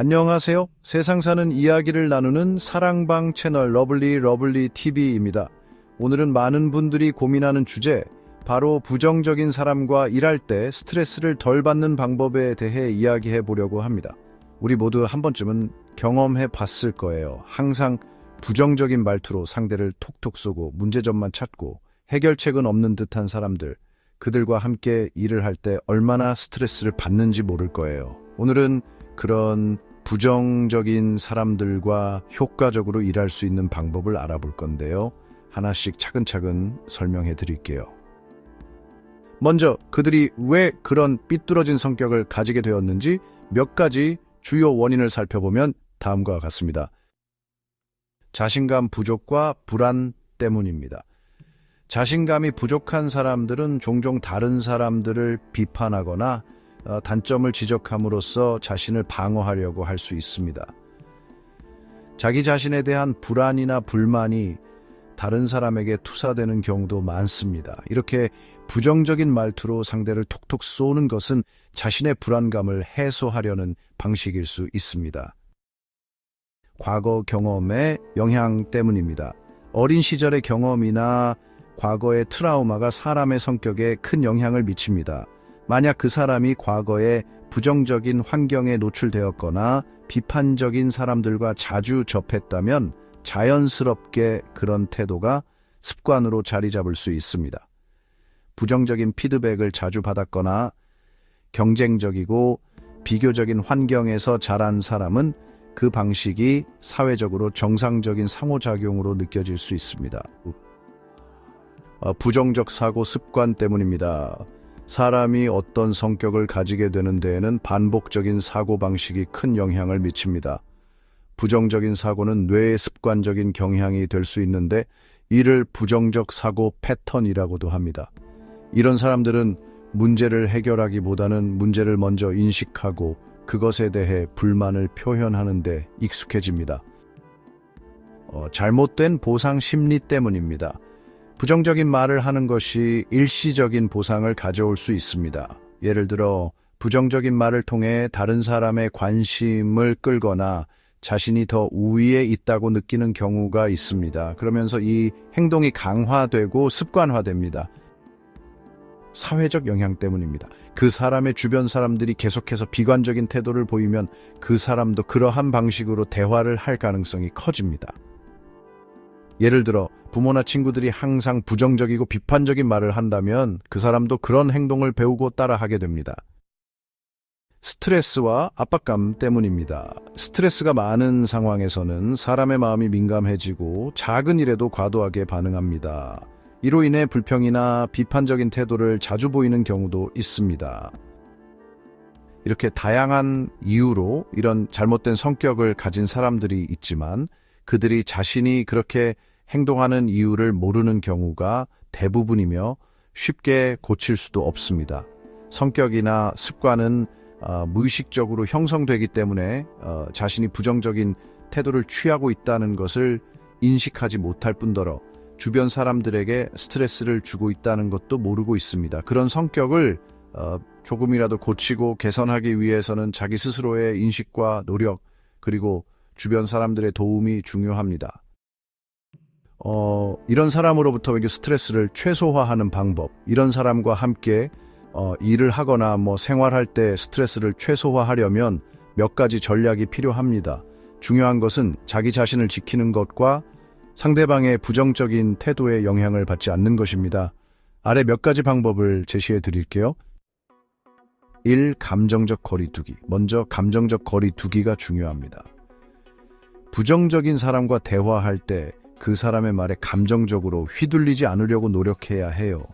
안녕하세요. 세상 사는 이야기를 나누는 사랑방 채널 러블리 러블리 TV입니다. 오늘은 많은 분들이 고민하는 주제, 바로 부정적인 사람과 일할 때 스트레스를 덜 받는 방법에 대해 이야기해 보려고 합니다. 우리 모두 한 번쯤은 경험해 봤을 거예요. 항상 부정적인 말투로 상대를 톡톡 쏘고 문제점만 찾고 해결책은 없는 듯한 사람들, 그들과 함께 일을 할 때 얼마나 스트레스를 받는지 모를 거예요. 오늘은 그런 부정적인 사람들과 효과적으로 일할 수 있는 방법을 알아볼 건데요. 하나씩 차근차근 설명해 드릴게요. 먼저 그들이 왜 그런 삐뚤어진 성격을 가지게 되었는지 몇 가지 주요 원인을 살펴보면 다음과 같습니다. 자신감 부족과 불안 때문입니다. 자신감이 부족한 사람들은 종종 다른 사람들을 비판하거나 어, 단점을 지적함으로써 자신을 방어하려고 할 수 있습니다. 자기 자신에 대한 불안이나 불만이 다른 사람에게 투사되는 경우도 많습니다. 이렇게 부정적인 말투로 상대를 톡톡 쏘는 것은 자신의 불안감을 해소하려는 방식일 수 있습니다. 과거 경험의 영향 때문입니다. 어린 시절의 경험이나 과거의 트라우마가 사람의 성격에 큰 영향을 미칩니다. 만약 그 사람이 과거에 부정적인 환경에 노출되었거나 비판적인 사람들과 자주 접했다면 자연스럽게 그런 태도가 습관으로 자리 잡을 수 있습니다. 부정적인 피드백을 자주 받았거나 경쟁적이고 비교적인 환경에서 자란 사람은 그 방식이 사회적으로 정상적인 상호작용으로 느껴질 수 있습니다. 어, 부정적 사고 습관 때문입니다. 사람이 어떤 성격을 가지게 되는 데에는 반복적인 사고 방식이 큰 영향을 미칩니다. 부정적인 사고는 뇌의 습관적인 경향이 될 수 있는데 이를 부정적 사고 패턴이라고도 합니다. 이런 사람들은 문제를 해결하기보다는 문제를 먼저 인식하고 그것에 대해 불만을 표현하는 데 익숙해집니다. 어, 잘못된 보상 심리 때문입니다. 부정적인 말을 하는 것이 일시적인 보상을 가져올 수 있습니다. 예를 들어 부정적인 말을 통해 다른 사람의 관심을 끌거나 자신이 더 우위에 있다고 느끼는 경우가 있습니다. 그러면서 이 행동이 강화되고 습관화됩니다. 사회적 영향 때문입니다. 그 사람의 주변 사람들이 계속해서 비관적인 태도를 보이면 그 사람도 그러한 방식으로 대화를 할 가능성이 커집니다. 예를 들어 부모나 친구들이 항상 부정적이고 비판적인 말을 한다면 그 사람도 그런 행동을 배우고 따라하게 됩니다. 스트레스와 압박감 때문입니다. 스트레스가 많은 상황에서는 사람의 마음이 민감해지고 작은 일에도 과도하게 반응합니다. 이로 인해 불평이나 비판적인 태도를 자주 보이는 경우도 있습니다. 이렇게 다양한 이유로 이런 잘못된 성격을 가진 사람들이 있지만 그들이 자신이 그렇게 행동하는 이유를 모르는 경우가 대부분이며 쉽게 고칠 수도 없습니다. 성격이나 습관은 어, 무의식적으로 형성되기 때문에 어, 자신이 부정적인 태도를 취하고 있다는 것을 인식하지 못할 뿐더러 주변 사람들에게 스트레스를 주고 있다는 것도 모르고 있습니다. 그런 성격을 어, 조금이라도 고치고 개선하기 위해서는 자기 스스로의 인식과 노력 그리고 주변 사람들의 도움이 중요합니다. 어, 이런 사람으로부터 스트레스를 최소화하는 방법, 이런 사람과 함께 어, 일을 하거나 뭐 생활할 때 스트레스를 최소화하려면 몇 가지 전략이 필요합니다. 중요한 것은 자기 자신을 지키는 것과 상대방의 부정적인 태도에 영향을 받지 않는 것입니다. 아래 몇 가지 방법을 제시해 드릴게요. 1. 감정적 거리두기. 먼저 감정적 거리두기가 중요합니다. 부정적인 사람과 대화할 때 그 사람의 말에 감정적으로 휘둘리지 않으려고 노력해야 해요.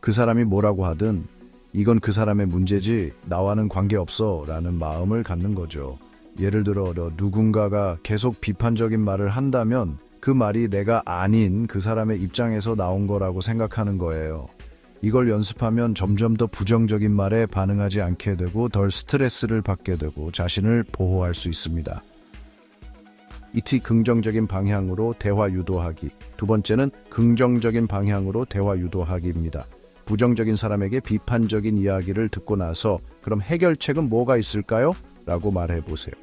그 사람이 뭐라고 하든 이건 그 사람의 문제지 나와는 관계없어 라는 마음을 갖는 거죠. 예를 들어 너 누군가가 계속 비판적인 말을 한다면 그 말이 내가 아닌 그 사람의 입장에서 나온 거라고 생각하는 거예요. 이걸 연습하면 점점 더 부정적인 말에 반응하지 않게 되고 덜 스트레스를 받게 되고 자신을 보호할 수 있습니다. 이티 긍정적인 방향으로 대화 유도하기. 두 번째는 긍정적인 방향으로 대화 유도하기입니다. 부정적인 사람에게 비판적인 이야기를 듣고 나서 그럼 해결책은 뭐가 있을까요? 라고 말해 보세요.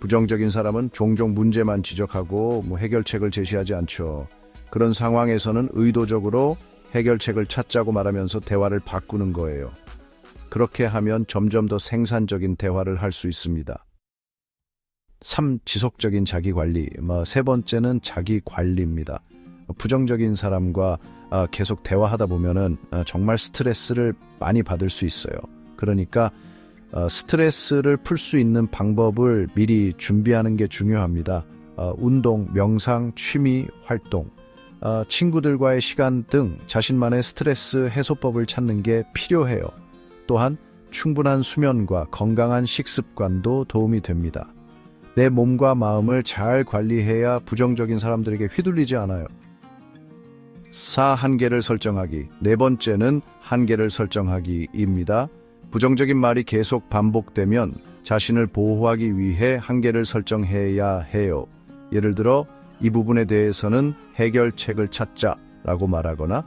부정적인 사람은 종종 문제만 지적하고 뭐 해결책을 제시하지 않죠. 그런 상황에서는 의도적으로 해결책을 찾자고 말하면서 대화를 바꾸는 거예요. 그렇게 하면 점점 더 생산적인 대화를 할 수 있습니다. 3. 지속적인 자기 관리. 뭐, 세 번째는 자기 관리입니다. 부정적인 사람과 아, 계속 대화하다 보면은 아, 정말 스트레스를 많이 받을 수 있어요. 그러니까 어, 스트레스를 풀 수 있는 방법을 미리 준비하는 게 중요합니다. 어, 운동, 명상, 취미, 활동, 어, 친구들과의 시간 등 자신만의 스트레스 해소법을 찾는 게 필요해요. 또한 충분한 수면과 건강한 식습관도 도움이 됩니다. 내 몸과 마음을 잘 관리해야 부정적인 사람들에게 휘둘리지 않아요. 4. 한계를 설정하기. 네 번째는 한계를 설정하기입니다. 부정적인 말이 계속 반복되면 자신을 보호하기 위해 한계를 설정해야 해요. 예를 들어 이 부분에 대해서는 해결책을 찾자라고 말하거나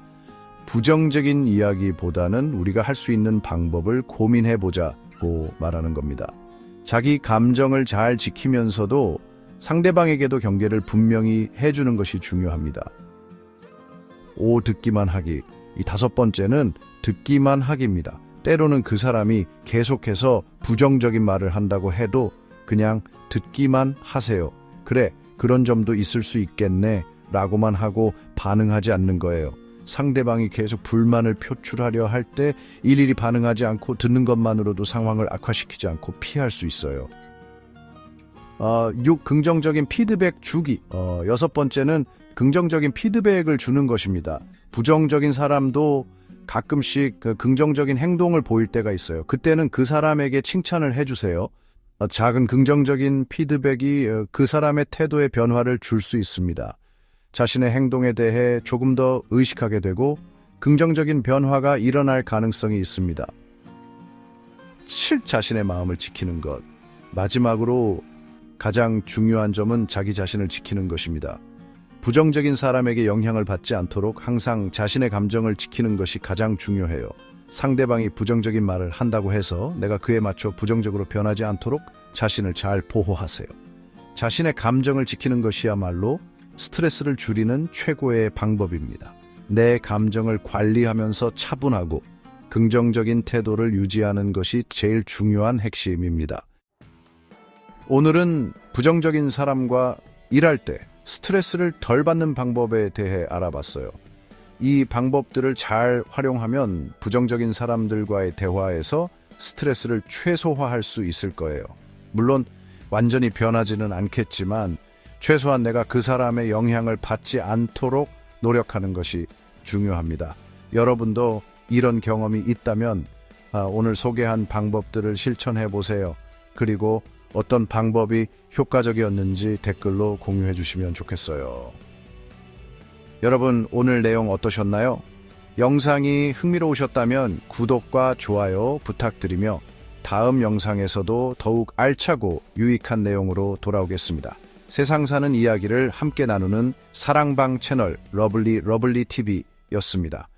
부정적인 이야기보다는 우리가 할 수 있는 방법을 고민해 보자고 말하는 겁니다. 자기 감정을 잘 지키면서도 상대방에게도 경계를 분명히 해주는 것이 중요합니다. 오 듣기만 하기. 이 다섯 번째는 듣기만 하기입니다. 때로는 그 사람이 계속해서 부정적인 말을 한다고 해도 그냥 듣기만 하세요. 그래, 그런 점도 있을 수 있겠네. 라고만 하고 반응하지 않는 거예요. 상대방이 계속 불만을 표출하려 할 때 일일이 반응하지 않고 듣는 것만으로도 상황을 악화시키지 않고 피할 수 있어요. 어, 6. 긍정적인 피드백 주기. 어, 여섯 번째는 긍정적인 피드백을 주는 것입니다. 부정적인 사람도 가끔씩 그 긍정적인 행동을 보일 때가 있어요. 그때는 그 사람에게 칭찬을 해주세요. 어, 작은 긍정적인 피드백이 어, 그 사람의 태도의 변화를 줄 수 있습니다. 자신의 행동에 대해 조금 더 의식하게 되고 긍정적인 변화가 일어날 가능성이 있습니다. 7. 자신의 마음을 지키는 것. 마지막으로 가장 중요한 점은 자기 자신을 지키는 것입니다. 부정적인 사람에게 영향을 받지 않도록 항상 자신의 감정을 지키는 것이 가장 중요해요. 상대방이 부정적인 말을 한다고 해서 내가 그에 맞춰 부정적으로 변하지 않도록 자신을 잘 보호하세요. 자신의 감정을 지키는 것이야말로 스트레스를 줄이는 최고의 방법입니다. 내 감정을 관리하면서 차분하고 긍정적인 태도를 유지하는 것이 제일 중요한 핵심입니다. 오늘은 부정적인 사람과 일할 때 스트레스를 덜 받는 방법에 대해 알아봤어요. 이 방법들을 잘 활용하면 부정적인 사람들과의 대화에서 스트레스를 최소화할 수 있을 거예요. 물론 완전히 변하지는 않겠지만 최소한 내가 그 사람의 영향을 받지 않도록 노력하는 것이 중요합니다. 여러분도 이런 경험이 있다면 아, 오늘 소개한 방법들을 실천해 보세요. 그리고 어떤 방법이 효과적이었는지 댓글로 공유해 주시면 좋겠어요. 여러분, 오늘 내용 어떠셨나요? 영상이 흥미로우셨다면 구독과 좋아요 부탁드리며 다음 영상에서도 더욱 알차고 유익한 내용으로 돌아오겠습니다. 세상 사는 이야기를 함께 나누는 사랑방 채널 러블리 러블리 TV였습니다.